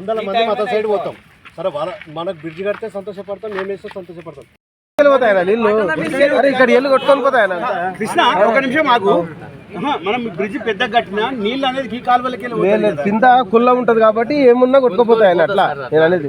వందల మంది మత సైడ్ పోతాం. సరే వాళ్ళ మనకు బ్రిడ్జ్ కడితే సంతోషపడతాం మేము వేస్తే సంతోషపడతాం. పోతాయన నీళ్ళు? అరే ఇక్కడ ఎల్లు కొట్టుకొని పోతాయన కృష్ణ ఒక నిమిషం ఆగు. ఆహా, మనం బ్రిడ్జ్ పెద్ద కట్టినా నీళ్ళు అనేది ఈ కాలువలకి. కింద. కుల్ల ఉంటది కాబట్టి ఏమున్నా కొట్టుకుపోతాయన అట్లా. నేను అనేది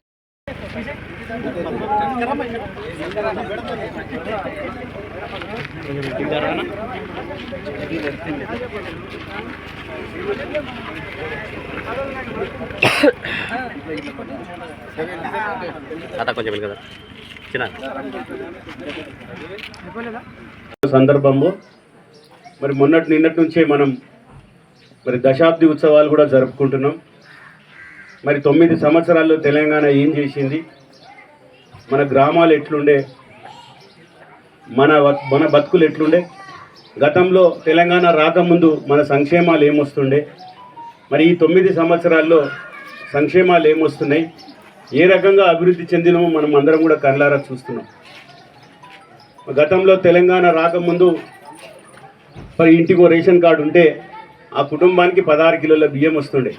సందర్భంలో మరి మొన్నటి నిన్నటి నుంచే మనం మరి దశాబ్ది ఉత్సవాలు కూడా జరుపుకుంటున్నాం. మరి తొమ్మిది సంవత్సరాల్లో తెలంగాణ ఏం చేసింది? మన గ్రామాలు ఎట్లుండే? మన మన బతుకులు ఎట్లుండే? గతంలో తెలంగాణ రాకముందు మన సంక్షేమాలు ఏమొస్తుండే? మరి ఈ తొమ్మిది సంవత్సరాల్లో సంక్షేమాలు ఏమొస్తున్నాయి? ఏ రకంగా అభివృద్ధి చెందినమో మనం అందరం కూడా కళ్ళారా చూస్తున్నాం. గతంలో తెలంగాణ రాకముందు మరి ఇంటికో రేషన్ కార్డు ఉంటే ఆ కుటుంబానికి పదహారు కిలోల బియ్యం వస్తుండే.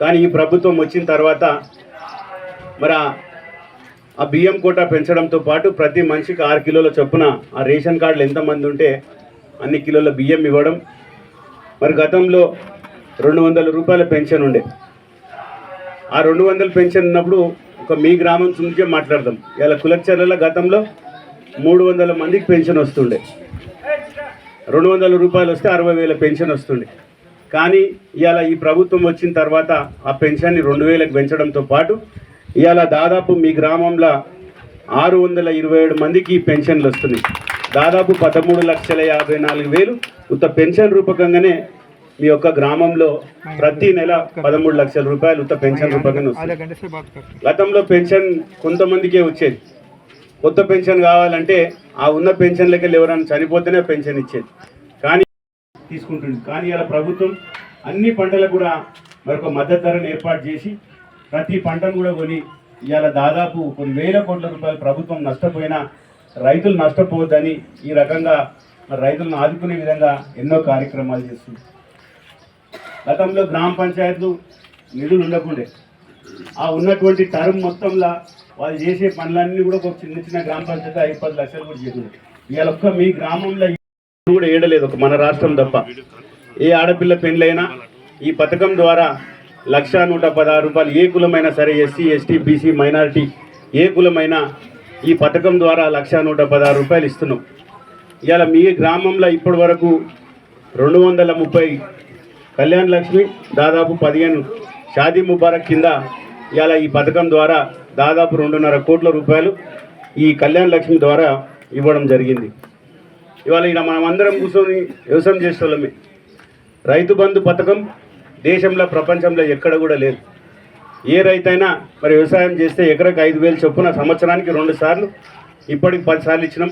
కానీ ఈ ప్రభుత్వం వచ్చిన తర్వాత మరి ఆ- బియ్యం కోట పెంచడంతో పాటు ప్రతి మనిషికి ఆరు కిలోల చొప్పున ఆ రేషన్ కార్డులు ఎంతమంది ఉంటే అన్ని కిలోల బియ్యం ఇవ్వడం. మరి గతంలో రెండు వందల రూపాయల పెన్షన్ ఉండే. ఆ రెండు వందల పెన్షన్ ఉన్నప్పుడు ఒక మీ గ్రామం చూసే మాట్లాడదాం. ఇలా కులచర్ల గతంలో మూడు వందల మందికి పెన్షన్ వస్తుండే. రెండు వందల రూపాయలు వస్తే అరవై వేల పెన్షన్ వస్తుండే. కానీ ఇవాళ ఈ ప్రభుత్వం వచ్చిన తర్వాత ఆ పెన్షన్ని రెండు వేలకు పెంచడంతో పాటు ఇవాళ దాదాపు మీ గ్రామంలో ఆరు వందల ఇరవై ఏడు మందికి పెన్షన్లు వస్తున్నాయి. దాదాపు పదమూడు లక్షల యాభై నాలుగు వేలు ఉత్త పెన్షన్ రూపకంగానే మీ యొక్క గ్రామంలో ప్రతి నెల పదమూడు లక్షల రూపాయలు ఉత్త పెన్షన్ రూపకంగా వస్తుంది గతంలో పెన్షన్ కొంతమందికే వచ్చేది. కొత్త పెన్షన్ కావాలంటే ఆ ఉన్న పెన్షన్లకి ఎవరైనా చనిపోతేనే పెన్షన్ ఇచ్చేది. కానీ తీసుకుంటుంది. కానీ ఇలా ప్రభుత్వం అన్ని పంటలకు కూడా మరొక మద్దతు ధరను ఏర్పాటు చేసి ప్రతి పంటను కూడా కొని ఇవాళ దాదాపు కొన్ని వేల కోట్ల రూపాయలు ప్రభుత్వం నష్టపోయినా రైతులు నష్టపోవద్దని ఈ రకంగా రైతులను ఆదుకునే విధంగా ఎన్నో కార్యక్రమాలు చేస్తుంది. గతంలో గ్రామ పంచాయతీలు నిధులు ఉండకుండే. ఆ ఉన్నటువంటి టర్మ్ మొత్తంలో వాళ్ళు చేసే పనులన్నీ కూడా ఒక చిన్న చిన్న గ్రామ పంచాయతీ ఐదు పది లక్షలు కూడా చేసింది ఇవాళ ఒక్క మీ గ్రామంలో కూడా ఏడలేదు ఒక మన రాష్ట్రం తప్ప. ఏ ఆడపిల్ల పెళ్ళైనా ఈ పథకం ద్వారా లక్ష నూట పదహారు రూపాయలు. ఏ కులమైనా సరే ఎస్సీ ఎస్టీ బీసీ మైనారిటీ ఏ కులమైనా ఈ పథకం ద్వారా లక్ష నూట పదహారు రూపాయలు ఇస్తున్నాం. ఇవాళ మీ గ్రామంలో ఇప్పటి వరకు రెండు వందల ముప్పై కళ్యాణ్ లక్ష్మి దాదాపు పదిహేను షాదీ ముబారక్ కింద ఇవాళ ఈ పథకం ద్వారా దాదాపు రెండున్నర కోట్ల రూపాయలు ఈ కళ్యాణ్ లక్ష్మి ద్వారా ఇవ్వడం జరిగింది. ఇవాళ ఇలా మనం అందరం కూర్చొని వ్యవసాయం చేసే రైతు బంధు పథకం దేశంలో ప్రపంచంలో ఎక్కడ కూడా లేదు. ఏ రైతైనా మరి వ్యవసాయం చేస్తే ఎకరకు ఐదు వేలు చొప్పున సంవత్సరానికి రెండు సార్లు ఇప్పటికి పది సార్లు ఇచ్చినాం.